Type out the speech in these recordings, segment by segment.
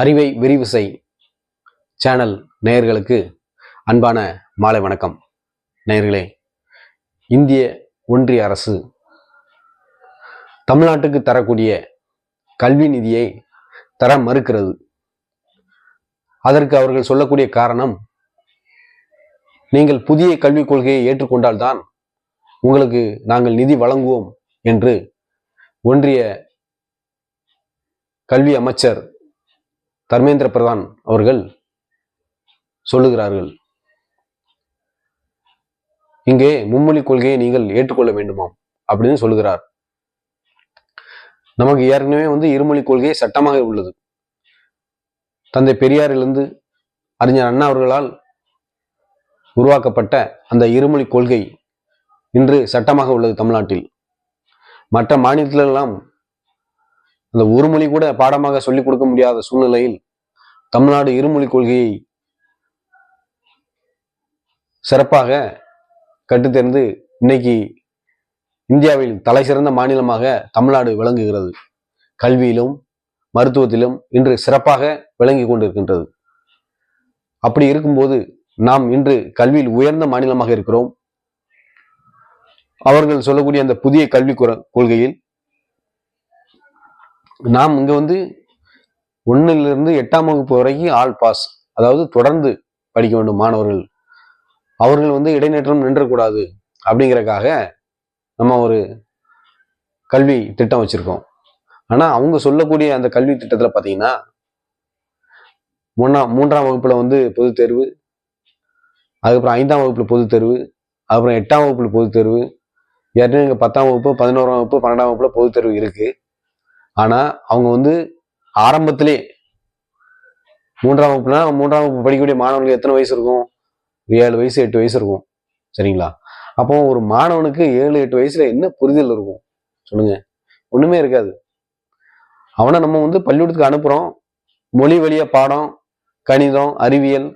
அறிவை விரிவு செய். சேனல் நேயர்களுக்கு அன்பான மாலை வணக்கம். நேயர்களே இந்திய ஒன்றிய அரசு தமிழ்நாட்டுக்கு தரக்கூடிய கல்வி நிதியை தர மறுக்கிறது. அதற்கு அவர்கள் சொல்லக்கூடிய காரணம் நீங்கள் புதிய கல்விக் கொள்கையை ஏற்றுக்கொண்டால்தான் உங்களுக்கு நாங்கள் நிதி வழங்குவோம் என்று ஒன்றிய கல்வி அமைச்சர் தர்மேந்திர பிரதான் அவர்கள் சொல்லுகிறார்கள் இங்கே மும்மொழி கொள்கையை நீங்கள் ஏற்றுக்கொள்ள வேண்டுமாம் அப்படின்னு சொல்லுகிறார். நமக்கு ஏற்கனவே வந்து இருமொழி கொள்கை சட்டமாக உள்ளது. தந்தை பெரியாரிலிருந்து அறிஞர் அண்ணா அவர்களால் உருவாக்கப்பட்ட அந்த இருமொழி கொள்கை இன்று சட்டமாக உள்ளது தமிழ்நாட்டில். மற்ற மாநிலத்திலெல்லாம் அந்த ஒரு மொழி கூட பாடமாக சொல்லிக் கொடுக்க முடியாத சூழ்நிலையில் தமிழ்நாடு இருமொழி கொள்கையை சிறப்பாக கற்றுத்தெரிந்து இன்னைக்கு இந்தியாவில் தலை சிறந்த மாநிலமாக தமிழ்நாடு விளங்குகிறது. கல்வியிலும் மருத்துவத்திலும் இன்று சிறப்பாக விளங்கி கொண்டிருக்கின்றது. அப்படி இருக்கும்போது நாம் இன்று கல்வியில் உயர்ந்த மாநிலமாக இருக்கிறோம். அவர்கள் சொல்லக்கூடிய அந்த புதிய கல்வி கொள்கையில் நாம் இங்க வந்து ஒன்னிலிருந்து எட்டாம் வகுப்பு வரைக்கும் ஆல் பாஸ். அதாவது தொடர்ந்து படிக்க வேண்டும் மாணவர்கள். அவர்கள் வந்து இடைநேற்றம் நின்றக்கூடாது அப்படிங்கிறக்காக நம்ம ஒரு கல்வி திட்டம் வச்சுருக்கோம். ஆனால் அவங்க சொல்லக்கூடிய அந்த கல்வி திட்டத்தில் பார்த்தீங்கன்னா மூணாம் மூன்றாம் வகுப்பில் வந்து பொது தேர்வு அதுக்கப்புறம் ஐந்தாம் வகுப்பில் பொது தேர்வு அப்புறம் எட்டாம் வகுப்பில் பொது தேர்வு ஏற்கனவே இங்கே பத்தாம் வகுப்பு பதினோராம் வகுப்பு பன்னெண்டாம் வகுப்பில் பொது தேர்வு இருக்குது ஆனால் அவங்க வந்து ஆரம்பத்திலே மூன்றாம் வகுப்புனா மூன்றாம் வகுப்பு படிக்கக்கூடிய மாணவனுக்கு எத்தனை வயசு இருக்கும்? ஏழு வயசு எட்டு வயசு இருக்கும். சரிங்களா? அப்போ ஒரு மாணவனுக்கு ஏழு எட்டு வயசுல என்ன புரிதல் இருக்கும்? சொல்லுங்க. ஒண்ணுமே இருக்காது. அவனை நம்ம வந்து பள்ளிக்கூடத்துக்கு அனுப்புறோம். மொழி வழியா பாடம் கணிதம் அறிவியல்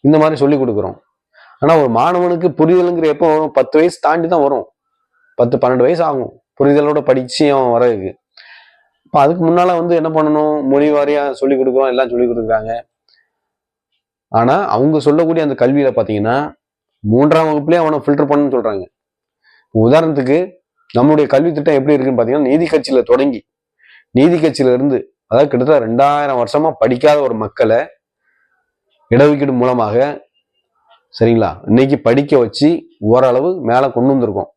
இந்த மாதிரி சொல்லி கொடுக்குறோம். ஆனா ஒரு மாணவனுக்கு புரிதலுங்கிற எப்போ வரும் பத்து வயசு தாண்டி தான் வரும். பத்து பன்னெண்டு வயசு ஆகும். புரிதலோட படிச்சு அவன் வரதுக்கு இப்போ அதுக்கு முன்னால் வந்து என்ன பண்ணணும்? மொழி வாரியாக சொல்லி கொடுக்குறோம் எல்லாம் சொல்லி கொடுக்குறாங்க. ஆனால் அவங்க சொல்லக்கூடிய அந்த கல்வியில் பார்த்தீங்கன்னா மூன்றாம் வகுப்புலேயே அவனை ஃபில்டர் பண்ணணும்னு சொல்கிறாங்க உதாரணத்துக்கு நம்மளுடைய கல்வி திட்டம் எப்படி இருக்குன்னு பார்த்தீங்கன்னா நீதி கட்சியில் தொடங்கி நீதி கட்சியிலிருந்து அதாவது கிட்டத்தட்ட ரெண்டாயிரம் வருஷமாக படிக்காத ஒரு மக்களை இடஒதுக்கீடு மூலமாக சரிங்களா? இன்னைக்கு படிக்க வச்சு ஓரளவு மேலே கொண்டு வந்திருக்கோம்.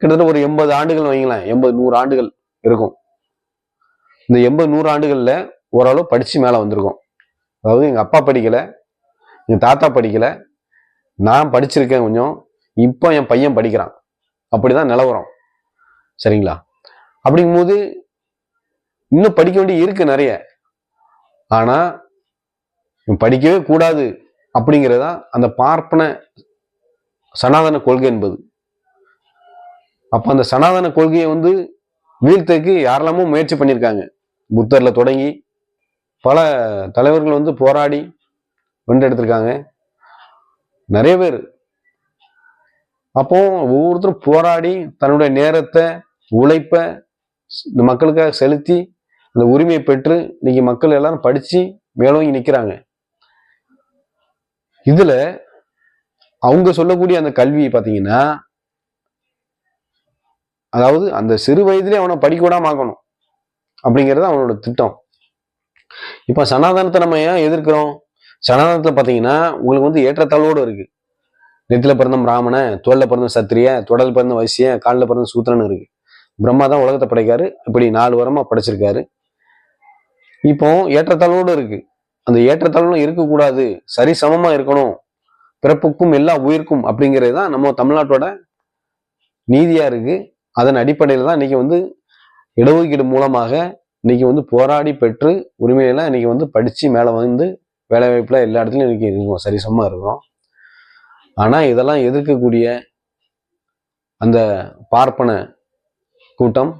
கிட்டத்தட்ட ஒரு எண்பது ஆண்டுகள் வைங்களேன் எண்பது நூறு ஆண்டுகள் இருக்கும். இந்த எண்பது நூறு ஆண்டுகளில் ஓரளவு படித்து மேலே வந்திருக்கோம். அதாவது எங்கள் அப்பா படிக்கலை எங்கள் தாத்தா படிக்கலை நான் படிச்சிருக்கேன் கொஞ்சம் இப்போ என் பையன் படிக்கிறான். அப்படிதான் நிலவரம். சரிங்களா? அப்படிங்கும்போது இன்னும் படிக்க வேண்டிய இருக்கு நிறைய. ஆனால் படிக்கவே கூடாது அப்படிங்கிறதா அந்த பார்ப்பன சனாதன கொள்கை என்பது. அப்போ அந்த சனாதன கொள்கையை வந்து வீழ்த்தக்கு யாரெல்லாமோ முயற்சி பண்ணியிருக்காங்க. புத்தரில் தொடங்கி பல தலைவர்கள் வந்து போராடி வென்றெடுத்திருக்காங்க. நிறைய பேர். அப்போ ஒவ்வொருத்தரும் போராடி தன்னுடைய நேரத்தை உழைப்ப இந்த மக்களுக்காக செலுத்தி அந்த உரிமையை பெற்று இன்னைக்கு மக்கள் எல்லாரும் படித்து மேலோங்கி நிற்கிறாங்க இதில் அவங்க சொல்லக்கூடிய அந்த கல்வி பார்த்தீங்கன்னா அதாவது அந்த சிறு வயதிலே அவனை படிக்க விடாம ஆக்கணும். அப்படிங்கிறது அவனோட திட்டம். இப்போ சனாதனத்தை நம்ம ஏன் எதிர்க்கிறோம்? சனாதனத்தில் பார்த்தீங்கன்னா உங்களுக்கு வந்து ஏற்றத்தாழ்வோடு இருக்கு. நெத்தில பிறந்த பிராமண தோல்ல பிறந்த சத்திரிய தொடல் பிறந்த வைசிய காலில் பிறந்த சூத்திரன் இருக்கு. பிரம்மா தான் உலகத்தை படைக்காரு. இப்படி நாலு வாரமாக படைச்சிருக்காரு. இப்போ ஏற்றத்தாழ்வோடு இருக்கு. அந்த ஏற்றத்தாழ்வும் இருக்கக்கூடாது. சரி சமமாக இருக்கணும். பிறப்புக்கும் எல்லா உயிருக்கும் அப்படிங்கிறது தான் நம்ம தமிழ்நாட்டோட நீதியா இருக்கு. அதன் அடிப்படையில் தான் இன்னைக்கு வந்து இடஒதுக்கீடு மூலமாக இன்னைக்கு வந்து போராடி பெற்று உரிமையெல்லாம் இன்னைக்கு வந்து படித்து மேலே வந்து வேலை எல்லா இடத்துலையும் இன்னைக்கு இருக்கும். சரிசமாக இருக்கிறோம் ஆனால் இதெல்லாம் எதிர்க்கக்கூடிய அந்த பார்ப்பன கூட்டம்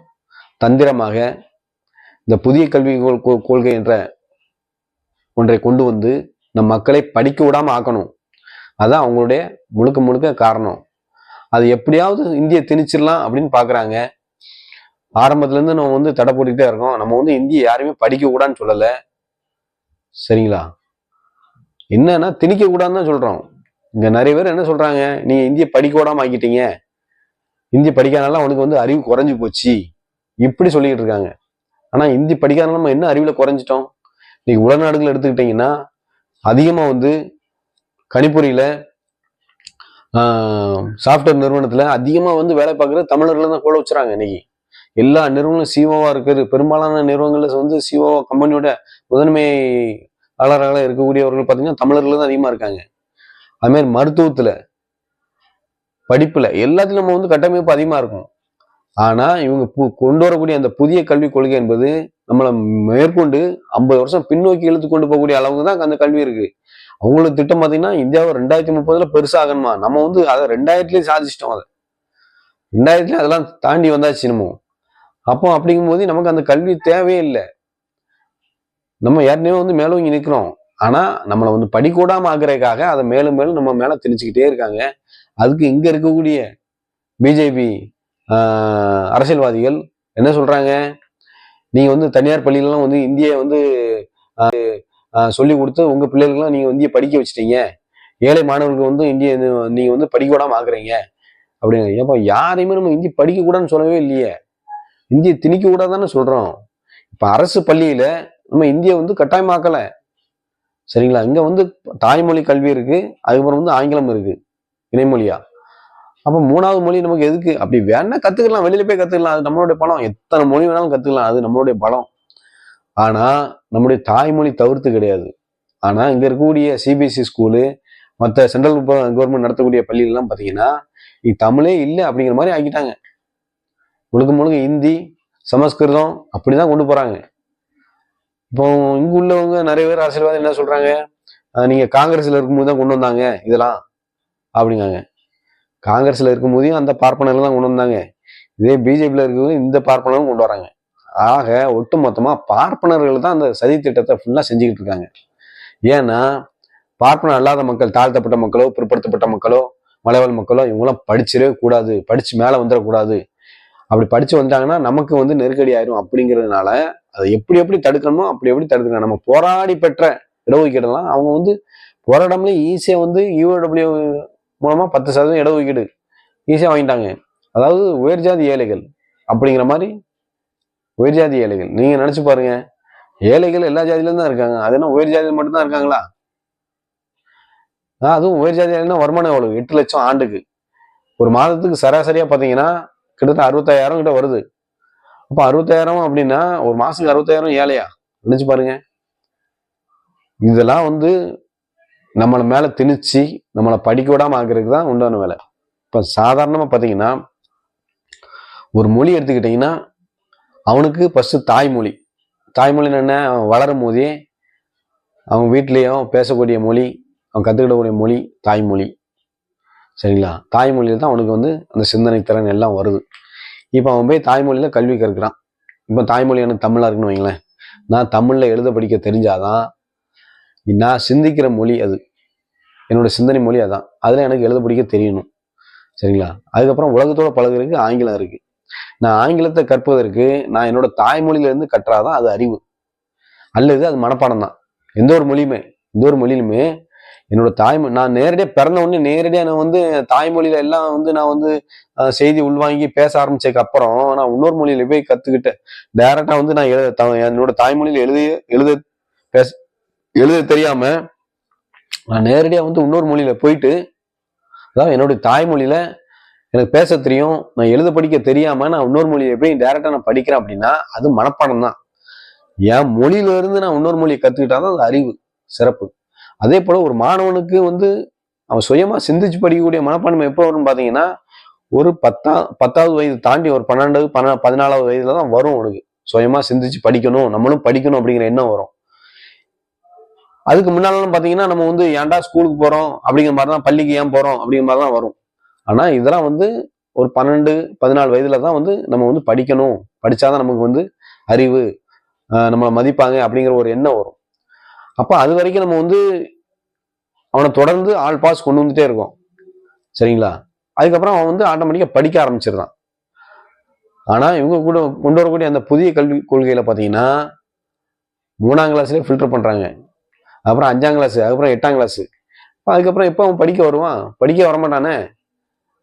தந்திரமாக இந்த புதிய கல்வி கொள்கை என்ற ஒன்றை கொண்டு வந்து நம் மக்களை படிக்க விடாமல் ஆக்கணும். அதான் அவங்களுடைய முழுக்க முழுக்க காரணம். அது எப்படியாவது இந்திய திணிச்சிடலாம் அப்படின்னு பார்க்குறாங்க ஆரம்பத்துலேருந்து நம்ம வந்து தடை போட்டுக்கிட்டே இருக்கோம். நம்ம வந்து இந்தியை யாருமே படிக்க கூடாதுன்னு சொல்லலை. சரிங்களா? என்னன்னா திணிக்க கூடாதுன்னு தான் சொல்கிறோம் இங்கே நிறைய பேர் என்ன சொல்கிறாங்க நீங்கள் இந்தியை படிக்க கூடாமல் ஆக்கிட்டீங்க. இந்தி படிக்காதனால அவனுக்கு வந்து அறிவு குறைஞ்சி போச்சு. இப்படி சொல்லிக்கிட்டு இருக்காங்க. ஆனால் இந்தி படிக்காதனால நம்ம என்ன அறிவில் குறைஞ்சிட்டோம்? இன்னைக்கு உலநாடுகள் எடுத்துக்கிட்டீங்கன்னா அதிகமாக வந்து கணிப்பொறியில் சாஃப்ட்வேர் நிறுவனத்தில் அதிகமாக வந்து வேலை பார்க்குறது தமிழர்கள் தான் கூட வச்சுறாங்க இன்னைக்கு. எல்லா நிறுவனங்களும் சிஓவா இருக்குது. பெரும்பாலான நிறுவனங்கள்ல வந்து சிஓ கம்பெனியோட முதன்மை முதன்மையாளராக இருக்கக்கூடியவர்கள் பார்த்தீங்கன்னா தமிழர்கள் தான் அதிகமாக இருக்காங்க. அதுமாரி மருத்துவத்தில் படிப்பில் எல்லாத்துலையும் எல்லாத்துலயும் நம்ம வந்து கட்டமைப்பு அதிகமா இருக்கும் ஆனால் இவங்க பு- கொண்டு வரக்கூடிய அந்த புதிய கல்விக் கொள்கை என்பது நம்மளை மேற்கொண்டு ஐம்பது வருஷம் பின்னோக்கி இழுத்து கொண்டு போகக்கூடிய அளவுக்கு தான் அந்த கல்வி இருக்கு. அவங்களுக்கு திட்டம் பார்த்தீங்கன்னா இந்தியாவை ரெண்டாயிரத்தி முப்பதுல பெருசாகணுமா? நம்ம வந்து அதை ரெண்டாயிரத்துலேயும் சாதிச்சிட்டோம் அதை. ரெண்டாயிரத்துலேயும் அதெல்லாம் தாண்டி வந்தாச்சு நம்ம அப்போ அப்படிங்கும்போது நமக்கு அந்த கல்வி தேவையே இல்லை. நம்ம ஏற்கனவே வந்து மேலோங்கி நிற்கிறோம் ஆனால் நம்மளை வந்து படிக்கூடாம ஆக்குறதுக்காக அதை மேலும் மேலும் நம்ம மேலே திணிச்சுக்கிட்டே இருக்காங்க. அதுக்கு இங்கே இருக்கக்கூடிய பிஜேபி அரசியல்வாதிகள் என்ன சொல்கிறாங்க நீங்கள் வந்து தனியார் பள்ளியிலலாம் வந்து இந்தியை வந்து சொல்லி கொடுத்து உங்கள் பிள்ளைகளுக்கெல்லாம் நீங்கள் இந்தியை படிக்க வச்சிட்டீங்க. ஏழை மாணவர்களுக்கு வந்து இந்திய நீங்கள் வந்து படிக்க விடாம ஆக்குறீங்க அப்படிங்க ஏப்பா யாரையுமே நம்ம இந்தி படிக்க கூடாதுன்னு சொல்லவே இல்லையே. இந்திய திணிக்க கூடாதானே சொல்கிறோம் இப்போ அரசு பள்ளியில் நம்ம இந்தியை வந்து கட்டாயமாக்கலை. சரிங்களா? இங்கே வந்து தாய்மொழி கல்வி இருக்குது அதுக்கப்புறம் வந்து ஆங்கிலம் இருக்குது இணைமொழியா. அப்போ மூணாவது மொழி நமக்கு எதுக்கு? அப்படி வேணா கற்றுக்கலாம் வெளியில் போய் கற்றுக்கலாம் அது நம்மளுடைய பலம். எத்தனை மொழி வேணாலும் கற்றுக்கலாம் அது நம்மளுடைய பலம். ஆனால் நம்முடைய தாய்மொழி தவிர்த்து கிடையாது. ஆனால் இங்கே இருக்கக்கூடிய சிபிஎஸ்சி ஸ்கூலு மற்ற சென்ட்ரல் கவர்மெண்ட் நடத்தக்கூடிய பள்ளிகள்லாம் பார்த்தீங்கன்னா நீ தமிழே இல்லை அப்படிங்கிற மாதிரி ஆக்கிட்டாங்க. முழுக்க முழுக்க ஹிந்தி சமஸ்கிருதம் அப்படி தான் கொண்டு போகிறாங்க இப்போ இங்கே உள்ளவங்க நிறைய பேர் அரசியல்வாதி என்ன சொல்கிறாங்க நீங்கள் காங்கிரஸில் இருக்கும்போது தான் கொண்டு வந்தாங்க இதெல்லாம் அப்படிங்காங்க காங்கிரஸில் இருக்கும்போதையும் அந்த பார்ப்பனர்கள் தான் கொண்டு வந்தாங்க. இதே பிஜேபியில் இருக்கும்போது இந்த பார்ப்பனரும் கொண்டு வராங்க. ஆக ஒட்டு மொத்தமாக பார்ப்பனர்கள் தான் அந்த சதி திட்டத்தை ஃபுல்லாக செஞ்சுக்கிட்டு இருக்காங்க. ஏன்னா பார்ப்பனர் அல்லாத மக்கள் தாழ்த்தப்பட்ட மக்களோ பிற்படுத்தப்பட்ட மக்களோ மலைவாழ் மக்களோ இவங்களாம் படிச்சிடவே கூடாது. படித்து மேலே வந்துடக்கூடாது. அப்படி படிச்சு வந்தாங்கன்னா நமக்கு வந்து நெருக்கடி ஆயிரும் அப்படிங்கிறதுனால அதை எப்படி எப்படி தடுக்கணுமோ அப்படி எப்படி தடுக்கணும் நம்ம போராடி பெற்ற இடஒதுக்கீடுலாம் அவங்க வந்து போராடாமலே ஈஸியாக வந்து யூடபிள்யூ மூலமாக பத்து சதவீதம் இடஒதுக்கீடு ஈஸியாக வாங்கிட்டாங்க. அதாவது உயர்ஜாதி ஏழைகள் அப்படிங்கிற மாதிரி உயர்ஜாதி ஏழைகள். நீங்கள் நினச்சி பாருங்க. ஏழைகள் எல்லா ஜாதியிலும் தான் இருக்காங்க. அது என்ன உயர் ஜாதியில் மட்டும்தான் இருக்காங்களா? அதுவும் உயர் ஜாதி வருமானம் எவ்வளவு? எட்டு லட்சம் ஆண்டுக்கு. ஒரு மாதத்துக்கு சராசரியாக பார்த்தீங்கன்னா கிட்டத்தட்ட அறுபத்தாயிரம் கிட்ட வருது. அப்போ அறுபத்தாயிரம் அப்படின்னா ஒரு மாசத்துக்கு அறுபத்தாயிரம் ஏழையா? நினைச்சு பாருங்க. இதெல்லாம் வந்து நம்மளை மேலே திணிச்சு நம்மளை படிக்க விடாம ஆக்குறதுக்கு தான் உண்டான வேலை. இப்போ சாதாரணமாக பார்த்தீங்கன்னா ஒரு மொழி எடுத்துக்கிட்டிங்கன்னா அவனுக்கு ஃபஸ்ட்டு தாய்மொழி. தாய்மொழின்னு என்ன? அவன் வளரும் போதே அவங்க வீட்லேயும் பேசக்கூடிய மொழி அவன் கற்றுக்கிடக்கூடிய மொழி தாய்மொழி. சரிங்களா? தாய்மொழியில் தான் அவனுக்கு வந்து அந்த சிந்தனை திறன் எல்லாம் வருது. இப்போ அவன் போய் தாய்மொழியில் கல்வி கற்கிறான். இப்போ தாய்மொழி எனக்கு தமிழாக இருக்குன்னு வைங்களேன். நான் தமிழில் எழுத படிக்க தெரிஞ்சாதான் நான் சிந்திக்கிற மொழி அது. என்னோட சிந்தனை மொழி அதான். அதில் எனக்கு எழுத படிக்க தெரியணும். சரிங்களா? அதுக்கப்புறம் உலகத்தோட பழகுறதுக்கு ஆங்கிலம் இருக்குது நான் ஆங்கிலத்தை கற்பதற்கு நான் என்னோட தாய்மொழியிலேருந்து கற்றாதான் அது அறிவு. அல்லது அது மனப்பாடம் தான். எந்த ஒரு மொழியுமே எந்த ஒரு மொழியிலுமே என்னோட தாய்மொழி நான் நேரடியாக பிறந்த உடனே நேரடியாக நான் வந்து தாய்மொழியில எல்லாம் வந்து நான் வந்து செய்தி உள்வாங்கி பேச ஆரம்பிச்சதுக்கு அப்புறம் நான் இன்னொரு மொழியில போய் கத்துக்கிட்டேன். டைரக்டா வந்து நான் எழுத என்னோட தாய்மொழியில எழுதி எழுத பேச எழுத தெரியாம நான் நேரடியாக வந்து இன்னொரு மொழியில போயிட்டு அதாவது என்னுடைய தாய்மொழியில எனக்கு பேச தெரியும் நான் எழுத படிக்க தெரியாம நான் இன்னொரு மொழியை போய் டைரக்டா நான் படிக்கிறேன் அப்படின்னா அது மனப்பாடம் தான். என் மொழியில இருந்து நான் இன்னொரு மொழியை கத்துக்கிட்டாதான் அது அறிவு சிறப்பு. அதே போல் ஒரு மாணவனுக்கு வந்து அவன் சுயமாக சிந்திச்சு படிக்கக்கூடிய மனப்பான்மை எப்போ வரும்னு பார்த்தீங்கன்னா ஒரு பத்தா பத்தாவது வயது தாண்டி ஒரு பன்னெண்டு பன்ன பதினாலாவது வயதுல தான் வரும் உனக்கு சுயமாக சிந்திச்சு படிக்கணும் நம்மளும் படிக்கணும் அப்படிங்கிற எண்ணம் வரும். அதுக்கு முன்னாலாம் பார்த்தீங்கன்னா நம்ம வந்து ஏன்டா ஸ்கூலுக்கு போகிறோம் அப்படிங்கிற மாதிரி தான் பள்ளிக்கு ஏன் போகிறோம் அப்படிங்கிற மாதிரி தான் வரும். ஆனால் இதெல்லாம் வந்து ஒரு பன்னெண்டு பதினாலு வயதுல தான் வந்து நம்ம வந்து படிக்கணும். படித்தாதான் நமக்கு வந்து அறிவு நம்மளை மதிப்பாங்க அப்படிங்கிற ஒரு எண்ணம் வரும். அப்போ அது வரைக்கும் நம்ம வந்து அவனை தொடர்ந்து ஆல் பாஸ் கொண்டு வந்துட்டே இருக்கோம். சரிங்களா? அதுக்கப்புறம் அவன் வந்து ஆட்டோமேட்டிக்காக படிக்க ஆரம்பிச்சிருந்தான் ஆனால் இவங்க கூட கொண்டு வரக்கூடிய அந்த புதிய கல்வி கொள்கையில் பார்த்தீங்கன்னா மூணாம் கிளாஸ்லேயே ஃபில்டர் பண்ணுறாங்க அப்புறம் அஞ்சாம் கிளாஸ் அதுக்கப்புறம் எட்டாம் கிளாஸு அதுக்கப்புறம் எப்போ அவன் படிக்க வருவான்? படிக்க வரமாட்டானே?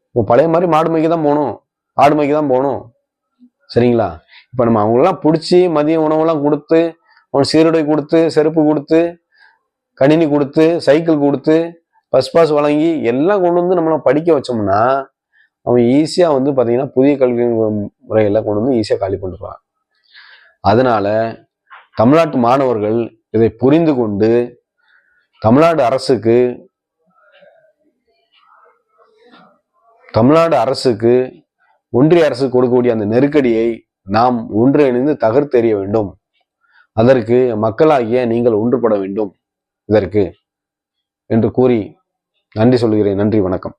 இப்போ பழைய மாதிரி மாடு மேய்க்க தான் போகணும். ஆடு மேய்க்க தான் போகணும். சரிங்களா? இப்போ நம்ம அவங்களெல்லாம் பிடிச்சி மதிய உணவெல்லாம் கொடுத்து அவன் சீருடை கொடுத்து செருப்பு கொடுத்து கணினி கொடுத்து சைக்கிள் கொடுத்து பஸ் பாஸ் வழங்கி எல்லாம் கொண்டு வந்து நம்மளை படிக்க வச்சோம்னா அவன் ஈஸியாக வந்து பார்த்தீங்கன்னா புதிய கல்வி முறையில் கொண்டு வந்து ஈஸியாக காலி பண்ணிட்டு அதனால தமிழ்நாட்டு மாணவர்கள் இதை புரிந்து கொண்டு தமிழ்நாடு அரசுக்கு தமிழ்நாடு அரசுக்கு ஒன்றிய அரசு கொடுக்கக்கூடிய அந்த நெருக்கடியை நாம் ஒன்றிணைந்து தகர்த்தெறிய வேண்டும். அதற்கு மக்களாகிய நீங்கள் ஒன்றுபட வேண்டும். இதற்கு என்று கூறி நன்றி சொல்கிறேன். நன்றி வணக்கம்.